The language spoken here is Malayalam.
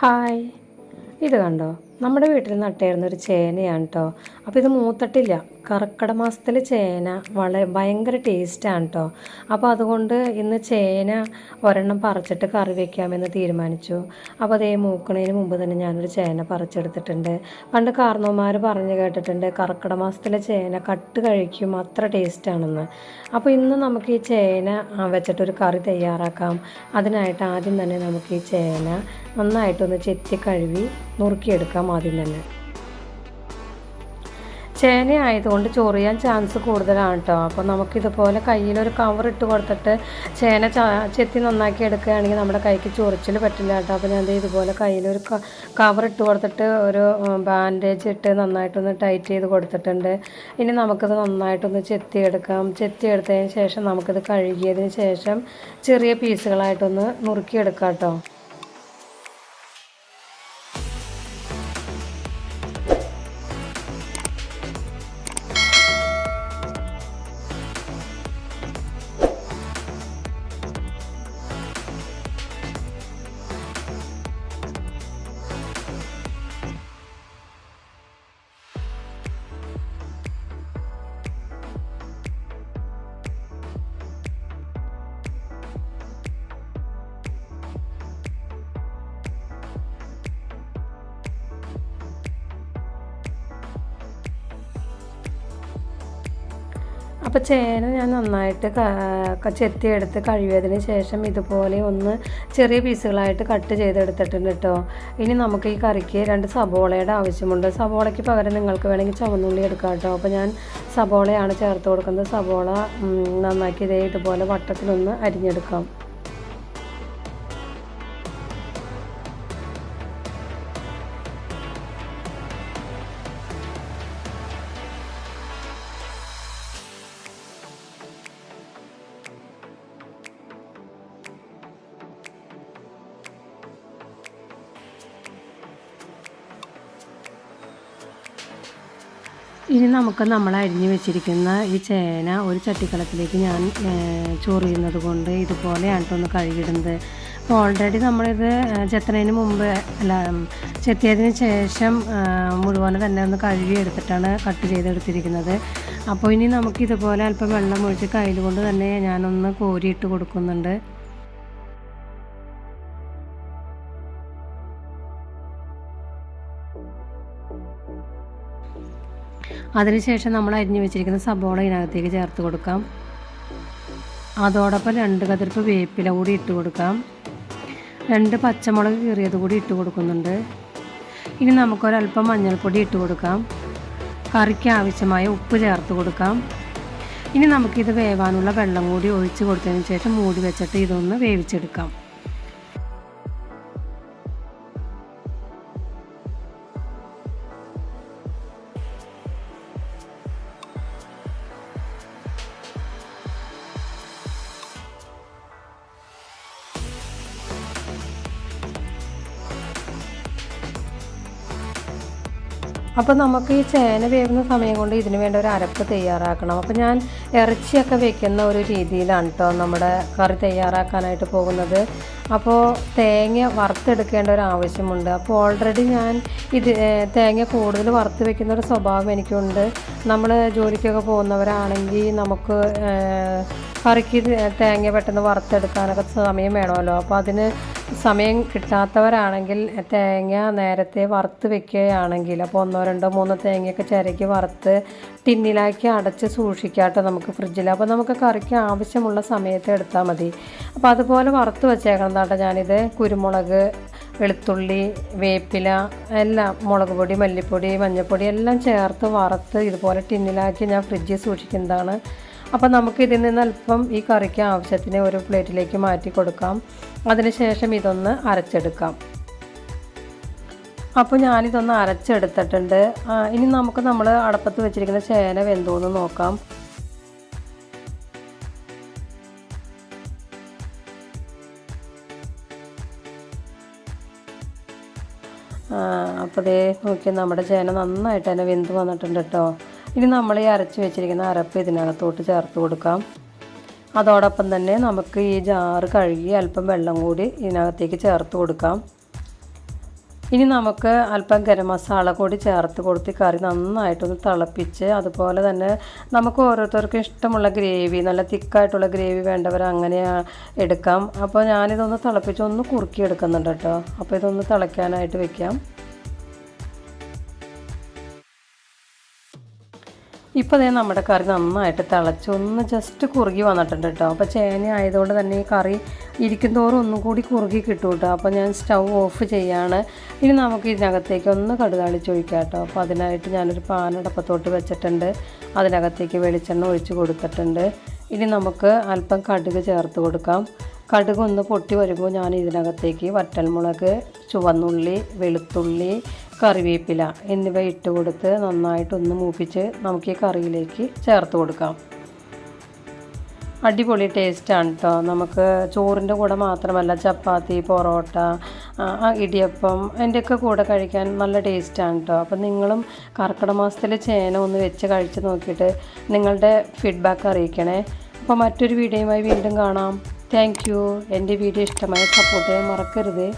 ഹായ്. ഇത് കണ്ടോ? നമ്മുടെ വീട്ടിൽ നട്ടായിരുന്ന ഒരു ചേനയാണ് കേട്ടോ അപ്പോൾ ഇത് മൂത്തട്ടില്ല. കർക്കിട മാസത്തിൽ ചേന വളരെ ഭയങ്കര ടേസ്റ്റാണ് കേട്ടോ അപ്പോൾ അതുകൊണ്ട് ഇന്ന് ചേന ഒരെണ്ണം പറിച്ചിട്ട് കറി വെക്കാമെന്ന് തീരുമാനിച്ചു. അപ്പോൾ അതേ മൂക്കണതിന് മുമ്പ് തന്നെ ഞാനൊരു ചേന പറിച്ചെടുത്തിട്ടുണ്ട്. പണ്ട് കാർന്നോമാർ പറഞ്ഞു കേട്ടിട്ടുണ്ട് കർക്കിട മാസത്തിലെ ചേന കട്ട് കഴിക്കും അത്ര ടേസ്റ്റാണെന്ന് അപ്പോൾ ഇന്ന് നമുക്ക് ഈ ചേന വെച്ചിട്ടൊരു കറി തയ്യാറാക്കാം. അതിനായിട്ട് ആദ്യം തന്നെ നമുക്ക് ഈ ചേന നന്നായിട്ടൊന്ന് ചെത്തി കഴുകി നുറുക്കിയെടുക്കാം. ആദ്യം തന്നെ. ചേന ആയതുകൊണ്ട് ചൊറിയാൻ ചാൻസ് കൂടുതലാണ് കേട്ടോ അപ്പോൾ നമുക്കിതുപോലെ കയ്യിലൊരു കവർ ഇട്ട് കൊടുത്തിട്ട് ചേന ചെത്തി നന്നാക്കി എടുക്കുകയാണെങ്കിൽ നമ്മുടെ കൈക്ക് ചൊറിച്ചിൽ പറ്റില്ല കേട്ടോ അപ്പോൾ ഞാൻ ഇതുപോലെ കയ്യിലൊരു കവർ ഇട്ട് കൊടുത്തിട്ട് ഒരു ബാൻഡേജ് ഇട്ട് നന്നായിട്ടൊന്ന് ടൈറ്റ് ചെയ്ത് കൊടുത്തിട്ടുണ്ട്. ഇനി നമുക്കിത് നന്നായിട്ടൊന്ന് ചെത്തിയെടുക്കാം. ചെത്തിയെടുത്തതിന് ശേഷം നമുക്കിത് കഴുകിയതിന് ശേഷം ചെറിയ പീസുകളായിട്ടൊന്ന് നുറുക്കിയെടുക്കാം കേട്ടോ അപ്പോൾ ചേന ഞാൻ നന്നായിട്ട് ചെത്തിയെടുത്ത് കഴുകിയതിന് ശേഷം ഇതുപോലെ ഒന്ന് ചെറിയ പീസുകളായിട്ട് കട്ട് ചെയ്തെടുത്തിട്ടുണ്ട് കേട്ടോ. ഇനി നമുക്ക് ഈ കറിക്ക് രണ്ട് സബോളയുടെ ആവശ്യമുണ്ട്. സബോളയ്ക്ക് പകരം നിങ്ങൾക്ക് വേണമെങ്കിൽ ചുവന്നുള്ളി എടുക്കാം കേട്ടോ. അപ്പോൾ ഞാൻ സബോളയാണ് ചേർത്ത് കൊടുക്കുന്നത്. സബോള നന്നാക്കി ഇതേ ഇതുപോലെ വട്ടത്തിലൊന്ന് അരിഞ്ഞെടുക്കാം. ഇനി നമുക്ക് നമ്മൾ അരിഞ്ഞു വെച്ചിരിക്കുന്ന ഈ ചേന ഒരു ചട്ടിക്കളത്തിലേക്ക് ഞാൻ ചോറിയുന്നത് കൊണ്ട് ഇതുപോലെയാണ് ഒന്ന് കഴുകിയിടുന്നത്. അപ്പോൾ ഓൾറെഡി നമ്മളിത് ചെത്തണതിന് മുമ്പ് അല്ല ചെത്തിയതിന് ശേഷം മുഴുവൻ തന്നെ ഒന്ന് കഴുകി എടുത്തിട്ടാണ് കട്ട് ചെയ്തെടുത്തിരിക്കുന്നത്. അപ്പോൾ ഇനി നമുക്ക് ഇതുപോലെ അല്പം വെള്ളം ഒഴിച്ച് കയ്യിൽ കൊണ്ട് തന്നെ ഞാനൊന്ന് കോരിയിട്ട് കൊടുക്കുന്നുണ്ട്. അതിനുശേഷം നമ്മൾ അരിഞ്ഞു വെച്ചിരിക്കുന്ന സബോള ഇതിനകത്തേക്ക് ചേർത്ത് കൊടുക്കാം. അതോടൊപ്പം രണ്ട് കതിർപ്പ് വേപ്പില കൂടി ഇട്ട് കൊടുക്കാം. രണ്ട് പച്ചമുളക് കീറിയത് കൂടി ഇട്ട് കൊടുക്കുന്നുണ്ട്. ഇനി നമുക്കൊരല്പം മഞ്ഞൾപ്പൊടി ഇട്ട് കൊടുക്കാം. കറിക്ക് ആവശ്യമായ ഉപ്പ് ചേർത്ത് കൊടുക്കാം. ഇനി നമുക്കിത് വേവാനുള്ള വെള്ളം കൂടി ഒഴിച്ച് കൊടുത്തതിന് ശേഷം മൂടി വെച്ചിട്ട് ഇതൊന്ന് വേവിച്ചെടുക്കാം. അപ്പോൾ നമുക്ക് ഈ ചേന വേവുന്ന സമയം കൊണ്ട് ഇതിന് വേണ്ട ഒരു അരപ്പ് തയ്യാറാക്കണം. അപ്പോൾ ഞാൻ ഇറച്ചിയൊക്കെ വെക്കുന്ന ഒരു രീതിയിലാണ് കേട്ടോ നമ്മുടെ കറി തയ്യാറാക്കാനായിട്ട് പോകുന്നത്. അപ്പോൾ തേങ്ങ വറുത്തെടുക്കേണ്ട ഒരു ആവശ്യമുണ്ട്. അപ്പോൾ ഓൾറെഡി ഞാൻ ഇത് തേങ്ങ കൂടുതൽ വറുത്ത് വെക്കുന്ന ഒരു സ്വഭാവം എനിക്കുണ്ട്. നമ്മൾ ജോലിക്കൊക്കെ പോകുന്നവരാണെങ്കിൽ നമുക്ക് കറിക്ക് തേങ്ങ പെട്ടെന്ന് വറുത്തെടുക്കാനൊക്കെ സമയം വേണമല്ലോ. അപ്പോൾ അതിന് സമയം കിട്ടാത്തവരാണെങ്കിൽ തേങ്ങ നേരത്തെ വറുത്ത് വെക്കുകയാണെങ്കിൽ അപ്പോൾ ഒന്നോ രണ്ടോ മൂന്നോ തേങ്ങയൊക്കെ ചിരക്കി വറുത്ത് ടിന്നിലാക്കി അടച്ച് സൂക്ഷിക്കാട്ടോ നമുക്ക് ഫ്രിഡ്ജിൽ അപ്പോൾ നമുക്ക് കറിക്ക് ആവശ്യമുള്ള സമയത്ത് എടുത്താൽ മതി. അപ്പോൾ അതുപോലെ വറുത്ത് വെച്ചേക്കണം കേട്ടോ ഞാനിത് കുരുമുളക് വെളുത്തുള്ളി വേപ്പില എല്ലാം മുളക് പൊടി മല്ലിപ്പൊടി മഞ്ഞൾപ്പൊടി എല്ലാം ചേർത്ത് വറുത്ത് ഇതുപോലെ ടിന്നിലാക്കി ഞാൻ ഫ്രിഡ്ജിൽ സൂക്ഷിക്കുന്നതാണ്. അപ്പോൾ നമുക്ക് ഇതിൽ നിന്ന് അല്പം ഈ കറിക്ക് ആവശ്യത്തിന് ഒരു പ്ലേറ്റിലേക്ക് മാറ്റി കൊടുക്കാം. അതിനുശേഷം ഇതൊന്ന് അരച്ചെടുക്കാം. അപ്പോൾ ഞാനിതൊന്ന് അരച്ചെടുത്തിട്ടുണ്ട്. ഇനി നമുക്ക് നമ്മൾ അടപ്പത്ത് വെച്ചിരിക്കുന്ന ചേന വെന്തോന്ന് നോക്കാം. അപ്പോൾ ദേ നോക്കി നമ്മുടെ ചേന നന്നായിട്ട് തന്നെ വെന്ത് വന്നിട്ടുണ്ട് കേട്ടോ. ഇനി നമ്മൾ ഈ അരച്ച് വെച്ചിരിക്കുന്ന അരപ്പ് ഇതിനകത്തോട്ട് ചേർത്ത് കൊടുക്കാം. അതോടൊപ്പം തന്നെ നമുക്ക് ഈ ജാറ് കഴുകി അല്പം വെള്ളം കൂടി ഇതിനകത്തേക്ക് ചേർത്ത് കൊടുക്കാം. ഇനി നമുക്ക് അല്പം ഗരം മസാല കൂടി ചേർത്ത് കൊടുത്ത് കറി നന്നായിട്ടൊന്ന് തിളപ്പിച്ച് അതുപോലെ തന്നെ നമുക്ക് ഓരോരുത്തർക്കും ഇഷ്ടമുള്ള ഗ്രേവി നല്ല തിക്കായിട്ടുള്ള ഗ്രേവി വേണ്ടവർ അങ്ങനെ എടുക്കാം. അപ്പോൾ ഞാനിതൊന്ന് തിളപ്പിച്ച് ഒന്ന് കുറുക്കി എടുക്കുന്നുണ്ട് കേട്ടോ. അപ്പോൾ ഇതൊന്ന് തിളയ്ക്കാനായിട്ട് വെക്കാം. ഇപ്പോൾ ദേ നമ്മുടെ കറി നന്നായിട്ട് തിളച്ച് ഒന്ന് ജസ്റ്റ് കുറുകി വന്നിട്ടുണ്ട് കേട്ടോ അപ്പോൾ ചേന ആയതുകൊണ്ട് തന്നെ ഈ കറി ഇരിക്കും തോറും ഒന്നും കൂടി കുറുകി കിട്ടും കേട്ടോ അപ്പോൾ ഞാൻ സ്റ്റൗ ഓഫ് ചെയ്യാണ്. ഇനി നമുക്ക് ഇതിനകത്തേക്ക് ഒന്ന് കടുതാളിച്ചൊഴിക്കാം കേട്ടോ അപ്പോൾ അതിനായിട്ട് ഞാനൊരു പാനടപ്പത്തോട്ട് വെച്ചിട്ടുണ്ട്. അതിനകത്തേക്ക് വെളിച്ചെണ്ണ ഒഴിച്ച് കൊടുത്തിട്ടുണ്ട്. ഇനി നമുക്ക് അല്പം കടുക് ചേർത്ത് കൊടുക്കാം. കടുക് ഒന്ന് പൊട്ടി വരുമ്പോൾ ഞാൻ ഇതിനകത്തേക്ക് വറ്റൽമുളക് ചുവന്നുള്ളി വെളുത്തുള്ളി കറിവേപ്പില എന്നിവ ഇട്ട് കൊടുത്ത് നന്നായിട്ടൊന്ന് മൂപ്പിച്ച് നമുക്ക് ഈ കറിയിലേക്ക് ചേർത്ത് കൊടുക്കാം. അടിപൊളി ടേസ്റ്റാണ് കേട്ടോ നമുക്ക് ചോറിന്റെ കൂടെ മാത്രമല്ല ചപ്പാത്തി പൊറോട്ട ഇടിയപ്പം അതിന്റെയൊക്കെ കൂടെ കഴിക്കാൻ നല്ല ടേസ്റ്റാണ് കേട്ടോ അപ്പം നിങ്ങളും കർക്കിടക മാസത്തിൽ ചേന ഒന്ന് വെച്ച് കഴിച്ച് നോക്കിയിട്ട് നിങ്ങളുടെ ഫീഡ്ബാക്ക് അറിയിക്കണേ. അപ്പോൾ മറ്റൊരു വീഡിയോയുമായി വീണ്ടും കാണാം. താങ്ക് യു എന്റെ വീഡിയോ ഇഷ്ടമായി സപ്പോർട്ട് ചെയ്യാൻ മറക്കരുത്.